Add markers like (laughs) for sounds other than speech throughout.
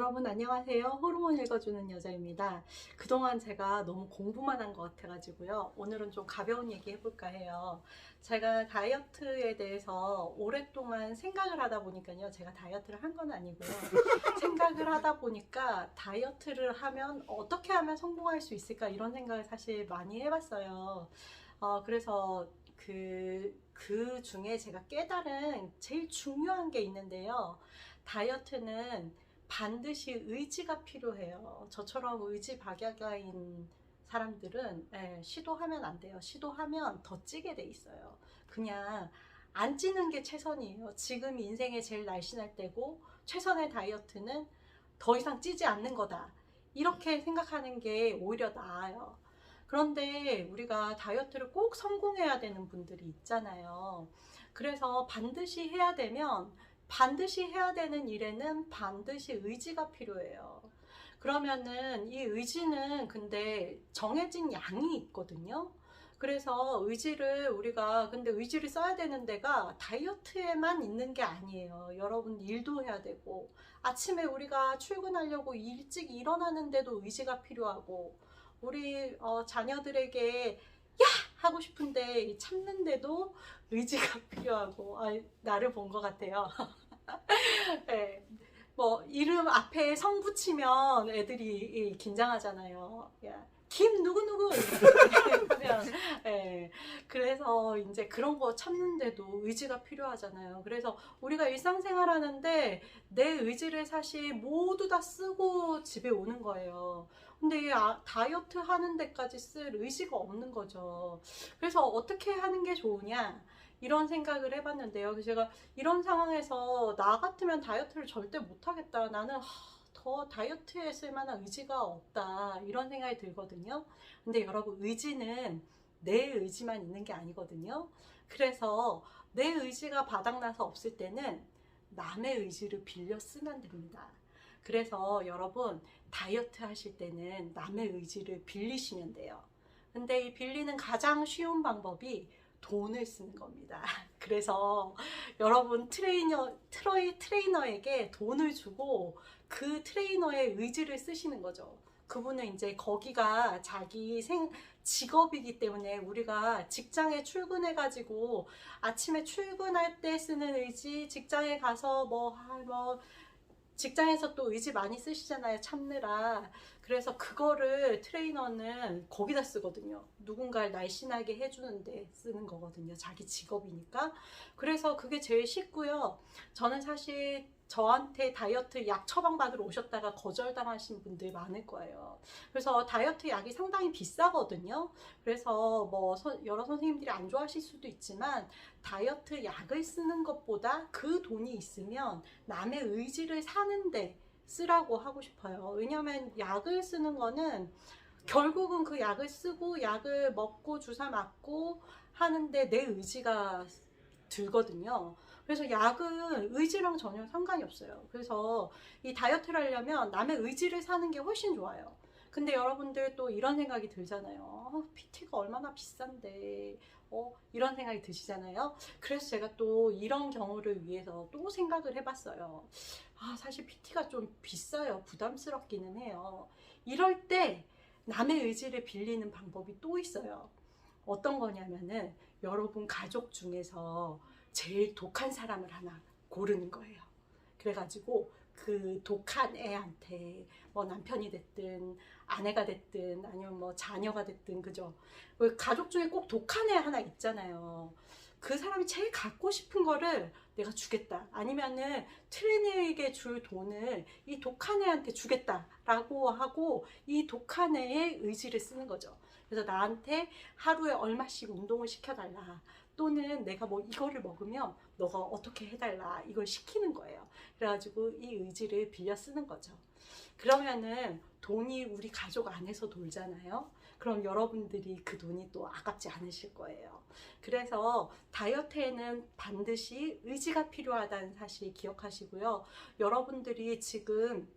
여러분 안녕하세요. 호르몬 읽어주는 여자입니다. 그동안 제가 너무 공부만 한 것 같아가지고요. 오늘은 좀 가벼운 얘기 해볼까 해요. 제가 다이어트에 대해서 오랫동안 생각을 하다 보니까요. 제가 다이어트를 한 건 아니고요. (laughs) 생각을 하다 보니까 다이어트를 하면 어떻게 하면 성공할 수 있을까 이런 생각을 사실 많이 해봤어요. 어, 그래서 그, 그 중에 제가 깨달은 제일 중요한 게 있는데요. 다이어트는 반드시 의지가 필요해요. 저처럼 의지 박약가인 사람들은 예, 시도하면 안 돼요. 시도하면 더 찌게 돼 있어요. 그냥 안 찌는 게 최선이에요. 지금 인생의 제일 날씬할 때고 최선의 다이어트는 더 이상 찌지 않는 거다. 이렇게 생각하는 게 오히려 나아요. 그런데 우리가 다이어트를 꼭 성공해야 되는 분들이 있잖아요. 그래서 반드시 해야 되면 반드시 해야 되는 일에는 반드시 의지가 필요해요. 그러면은 이 의지는 근데 정해진 양이 있거든요. 그래서 의지를 우리가 근데 의지를 써야 되는 데가 다이어트에만 있는 게 아니에요. 여러분 일도 해야 되고 아침에 우리가 출근하려고 일찍 일어나는데도 의지가 필요하고 우리 어, 자녀들에게 야 하고 싶은데 참는데도 의지가 (laughs) 필요하고 아, 나를 본 것 같아요. (laughs) 네. 뭐 이름 앞에 성 붙이면 애들이 긴장하잖아요. 야, 김 누구 누구 예. 그래서 이제 그런 거 참는데도 의지가 필요하잖아요. 그래서 우리가 일상생활 하는데 내 의지를 사실 모두 다 쓰고 집에 오는 거예요. 근데 이 아- 다이어트 하는 데까지 쓸 의지가 없는 거죠. 그래서 어떻게 하는 게 좋으냐? 이런 생각을 해봤는데요. 제가 이런 상황에서 나 같으면 다이어트를 절대 못하겠다. 나는 하, 더 다이어트에 쓸 만한 의지가 없다. 이런 생각이 들거든요. 근데 여러분, 의지는 내 의지만 있는 게 아니거든요. 그래서 내 의지가 바닥나서 없을 때는 남의 의지를 빌려 쓰면 됩니다. 그래서 여러분, 다이어트 하실 때는 남의 의지를 빌리시면 돼요. 근데 이 빌리는 가장 쉬운 방법이 돈을 쓰는 겁니다. (laughs) 그래서 여러분 트레이너 트레이 트레이너에게 돈을 주고 그 트레이너의 의지를 쓰시는 거죠. 그분은 이제 거기가 자기 생 직업이기 때문에 우리가 직장에 출근해 가지고 아침에 출근할 때 쓰는 의지, 직장에 가서 뭐뭐 직장에서 또 의지 많이 쓰시잖아요. 참느라. 그래서 그거를 트레이너는 거기다 쓰거든요. 누군가를 날씬하게 해주는데 쓰는 거거든요. 자기 직업이니까. 그래서 그게 제일 쉽고요. 저는 사실 저한테 다이어트 약 처방받으러 오셨다가 거절당하신 분들이 많을 거예요. 그래서 다이어트 약이 상당히 비싸거든요. 그래서 뭐 서- 여러 선생님들이 안 좋아하실 수도 있지만 다이어트 약을 쓰는 것보다 그 돈이 있으면 남의 의지를 사는데 쓰라고 하고 싶어요. 왜냐면 약을 쓰는 거는 결국은 그 약을 쓰고 약을 먹고 주사 맞고 하는데 내 의지가 들거든요. 그래서 약은 의지랑 전혀 상관이 없어요. 그래서 이 다이어트를 하려면 남의 의지를 사는 게 훨씬 좋아요. 근데 여러분들 또 이런 생각이 들잖아요. 어, PT가 얼마나 비싼데, 어, 이런 생각이 드시잖아요. 그래서 제가 또 이런 경우를 위해서 또 생각을 해봤어요. 아, 사실 PT가 좀 비싸요. 부담스럽기는 해요. 이럴 때 남의 의지를 빌리는 방법이 또 있어요. 어떤 거냐면은 여러분 가족 중에서 제일 독한 사람을 하나 고르는 거예요. 그래가지고 그 독한 애한테 뭐 남편이 됐든 아내가 됐든 아니면 뭐 자녀가 됐든 그죠? 그 가족 중에 꼭 독한 애 하나 있잖아요. 그 사람이 제일 갖고 싶은 거를 내가 주겠다. 아니면은 트레이너에게 줄 돈을 이 독한 애한테 주겠다라고 하고 이 독한 애의 의지를 쓰는 거죠. 그래서 나한테 하루에 얼마씩 운동을 시켜달라. 또는 내가 뭐 이거를 먹으면 너가 어떻게 해달라. 이걸 시키는 거예요. 그래가지고 이 의지를 빌려 쓰는 거죠. 그러면은 돈이 우리 가족 안에서 돌잖아요. 그럼 여러분들이 그 돈이 또 아깝지 않으실 거예요. 그래서 다이어트에는 반드시 의지가 필요하다는 사실 기억하시고요. 여러분들이 지금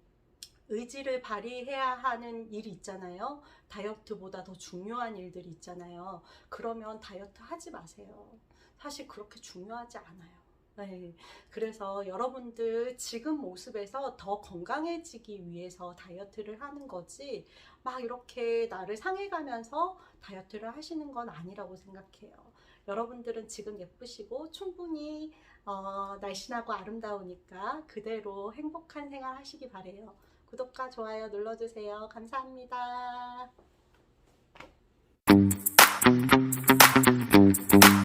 의지를 발휘해야 하는 일이 있잖아요. 다이어트보다 더 중요한 일들이 있잖아요. 그러면 다이어트 하지 마세요. 사실 그렇게 중요하지 않아요. 네. 그래서 여러분들 지금 모습에서 더 건강해지기 위해서 다이어트를 하는 거지, 막 이렇게 나를 상해가면서 다이어트를 하시는 건 아니라고 생각해요. 여러분들은 지금 예쁘시고 충분히 어, 날씬하고 아름다우니까 그대로 행복한 생활 하시기 바래요. 구독과 좋아요 눌러주세요. 감사합니다.